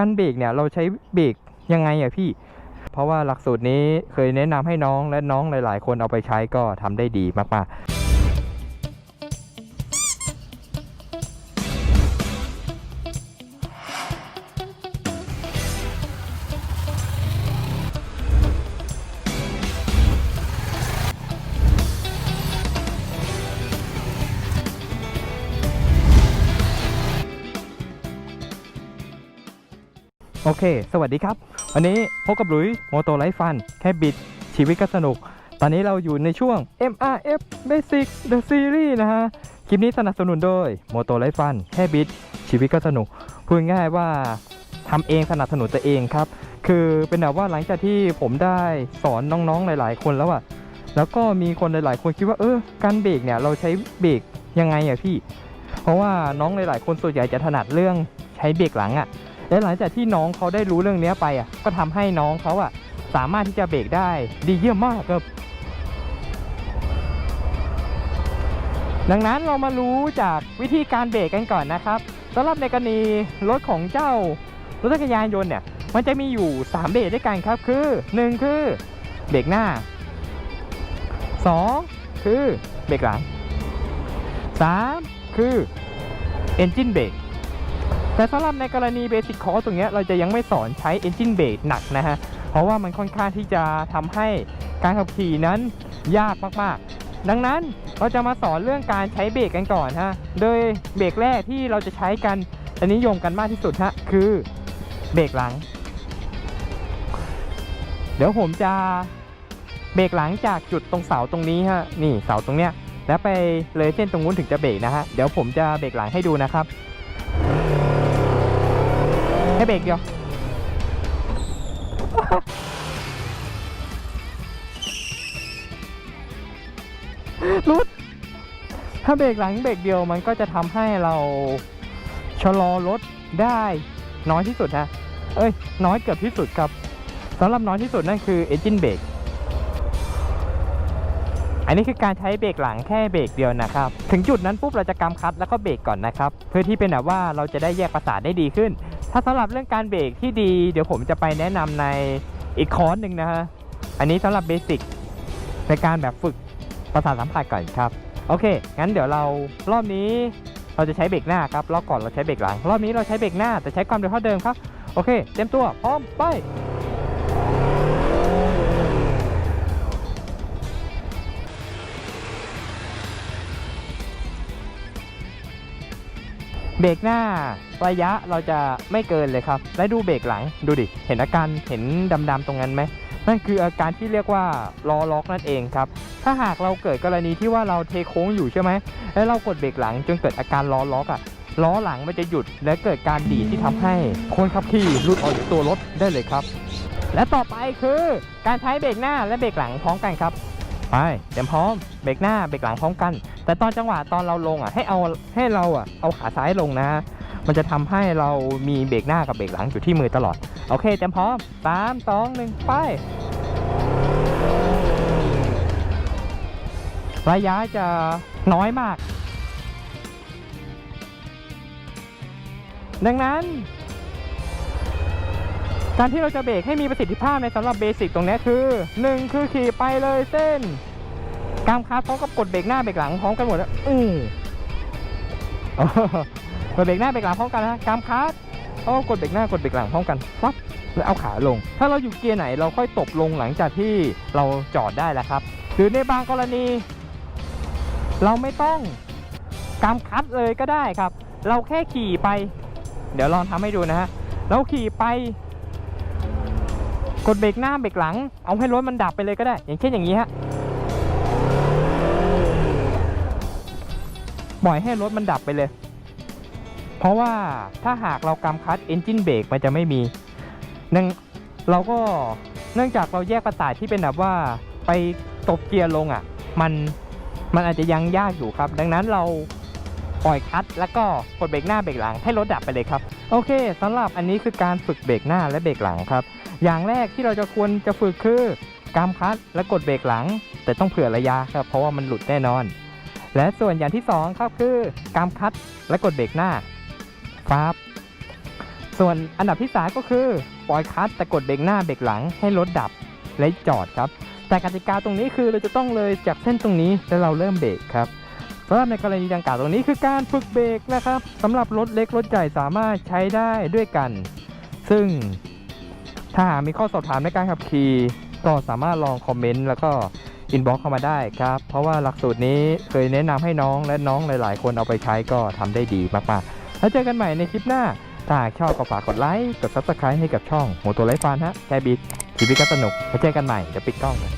การเบรกเนี่ยเราใช้เบรกยังไงอะพี่ เพราะว่าหลักสูตรนี้เคยแนะนำให้น้องและน้องหลาย ๆ คนเอาไปใช้ก็ทำได้ดีมากๆ โอเค สวัสดีครับ วันนี้พบกับหลุยโมโตไลฟ์ฟัน แค่บิด ชีวิตก็สนุก ตอนนี้เราอยู่ในช่วง MRF Basic The Series นะฮะ คลิปนี้สนับสนุนโดย Moto Life Fun แค่บิด ชีวิตก็สนุก พูดง่ายว่าทำเองสนับสนุนตัวเองครับ คือเป็นแบบว่าหลังจากที่ผมได้สอนน้องๆหลาย ๆ คนแล้วอะแล้วก็มีคนหลาย ๆ คนคิดว่าเออการเบรกเนี่ยเราใช้เบรกยังไงอะพี่ เพราะว่าน้องหลาย ๆ คนส่วนใหญ่จะถนัดเรื่องใช้เบรกหลังอะ และหลังจากที่น้องเขาได้รู้เรื่องนี้ไปอะ ก็ทำให้น้องเขาอะ สามารถที่จะเบรกได้ดีเยี่ยมมากครับดังนั้นเรามารู้จากวิธีการเบรกกันก่อนนะครับสำหรับในกรณีรถของเจ้ารถจักรยานยนต์เนี่ย มันจะมีอยู่ 3 เบรกด้วยกันครับ คือ 1 คือเบรกหน้า 2 คือเบรกหลัง 3 คือ Engine Brake แต่สำหรับในกรณีเบสิ c คอร์สตรงเนี้ยเราจะยังไม่สอนใช้ Engine Brake หนักนะฮะ เพราะว่ามันค่อนข้างที่จะทำให้การขับขี่นั้นยากมากๆ ดังนั้นเราจะมาสอนเรื่องการใช้เบรกกันก่อนฮะ โดยเบรกแรกที่เราจะใช้กันและนิยมกันมากที่สุดฮะคือเบรกหลัง เดี๋ยวผมจะเบรกหลังจากจุดตรงเสาตรงนี้ฮะนี่เสาตรงเนี้ยแล้วไปเลยเส้นตรงนู้นถึงจะเบรกนะฮะเดี๋ยวผมจะเบรกหลังให้ดูนะครับ ให้เบรกเดียว รุด ถ้าเบรกหลังเบรกเดียวมันก็จะทำให้เราชะลอรถได้น้อยที่สุดฮะเอ้ย น้อยเกือบที่สุดครับสำหรับน้อยที่สุดนั่นคือ engine brake อันนี้คือการใช้เบรกหลังแค่เบรกเดียวนะครับ ถึงจุดนั้นปุ๊บเราจะกำคัดแล้วก็เบรกก่อนนะครับ เพื่อที่เป็นแบบว่าเราจะได้แยกประสาทได้ดีขึ้น ถ้าสำหรับเรื่องการเบรกที่ดี เดี๋ยวผมจะไปแนะนำในอีกคอร์สหนึ่งนะฮะ อันนี้สำหรับเบสิกในการแบบฝึกประสาทสัมผัสก่อนครับ โอเค งั้นเดี๋ยวเรารอบนี้เราจะใช้เบรกหน้าครับ รอบก่อนเราใช้เบรกหลัง รอบนี้เราใช้เบรกหน้าแต่ใช้ความเร็วเท่าเดิมครับ โอเค เตรียมตัว พร้อม ไป เบรกหน้าระยะเราจะไม่เกินเลยครับ และดูเบรกหลังดูดิ เห็นอาการเห็นดำๆตรงนั้นไหม นั่นคืออาการที่เรียกว่าล้อล็อกนั่นเองครับ ถ้าหากเราเกิดกรณีที่ว่าเราเทโค้งอยู่ใช่ไหม แล้วเรากดเบรกหลังจนเกิดอาการล้อล็อกอะล้อหลังมันจะหยุดและเกิดการดีที่ทำให้คนขับขี่หลุดออกจากตัวรถได้เลยครับ และต่อไปคือการใช้เบรกหน้าและเบรกหลังพร้อมกันครับ ไปเตรียมพร้อมเบรกหน้าเบรกหลังพร้อมกัน แต่ตอนจังหวะตอนเราลงอะให้เอาให้เราอะเอาขาซ้ายลงนะ มันจะทำให้เรามีเบรกหน้ากับเบรกหลังอยู่ที่มือตลอดโอเคเตรียมพร้อมสามสองหนึ่งไป ระยะจะน้อยมาก ดังนั้น การที่เราจะเบรกให้มีประสิทธิภาพในสำหรับเบสิกตรงนี้คือ 1 คือขี่ไปเลยเส้นกามคาร์พร้อมกับกดเบรกหน้าเบรกหลังพร้อมกันหมดแล้วอือกดเบรกหน้าเบรกหลังพร้อมกันนะกามคาร์แล้กดเบรกหน้ากดเบรกหลังพร้อมกันปั๊บแล้วเอาขาลง ถ้าเราอยู่เกียร์ไหนเราค่อยตบลงหลังจากที่เราจอดได้แล้วครับ หรือในบางกรณี เราไม่ต้องกำคัดเลยก็ได้ครับ เราแค่ขี่ไป เดี๋ยวลองทำให้ดูนะฮะเราขี่ไป กดเบรกหน้าเบรกหลัง เอาให้รถมันดับไปเลยก็ได้ อย่างเช่นอย่างนี้ฮะปล่อยให้รถมันดับไปเลย เพราะว่าถ้าหากเรากำคัด engine brake มันจะไม่มีเนื่องเราก็เนื่องจากเราแยกประสาทที่เป็นแบบว่าไปตบเกียร์ลงอะ มันมันอาจจะยังยากอยู่ครับ ดังนั้นเรา ปล่อยคัดแล้วก็กดเบรกหน้าเบรกหลังให้รถดับไปเลยครับ โอเคสำหรับอันนี้คือการฝึกเบรกหน้าและเบรกหลังครับ อย่างแรกที่เราจะควรจะฝึกคือกำคัดและกดเบรกหลัง แต่ต้องเผื่อระยะครับ เพราะว่ามันหลุดแน่นอน และส่วนอย่างที่สองครับคือกำคัดและกดเบรกหน้าฟาบส่วนอันดับที่สามก็คือปล่อยคัตแต่กดเบรกหน้าเบรกหลังให้รถดับและจอดครับ แต่กติกาตรงนี้คือเราจะต้องเลยจากเส้นตรงนี้แล้วเราเริ่มเบรกครับ สำหรับในกรณีดังกล่าวตรงนี้คือการฝึกเบรกนะครับสำหรับรถเล็กรถใหญ่สามารถใช้ได้ด้วยกัน ซึ่งถ้าหากมีข้อสอบถามในการขับขี่ก็สามารถลองคอมเมนต์แล้วก็อินบ็อกเข้ามาได้ครับ เพราะว่าหลักสูตรนี้เคยแนะนำให้น้องและน้องหลาย ๆ คนเอาไปใช้ก็ทำได้ดีมากๆ แล้วเจอกันใหม่ในคลิปหน้า ถ้าชอบก็ฝากกดไลค์ กด subscribe ให้กับช่องโมโตไลฟ์ฟานฮะแค่บิดชีวิตก็สนุกแล้วเจอกันใหม่เดี๋ยวปิดกล้องเลย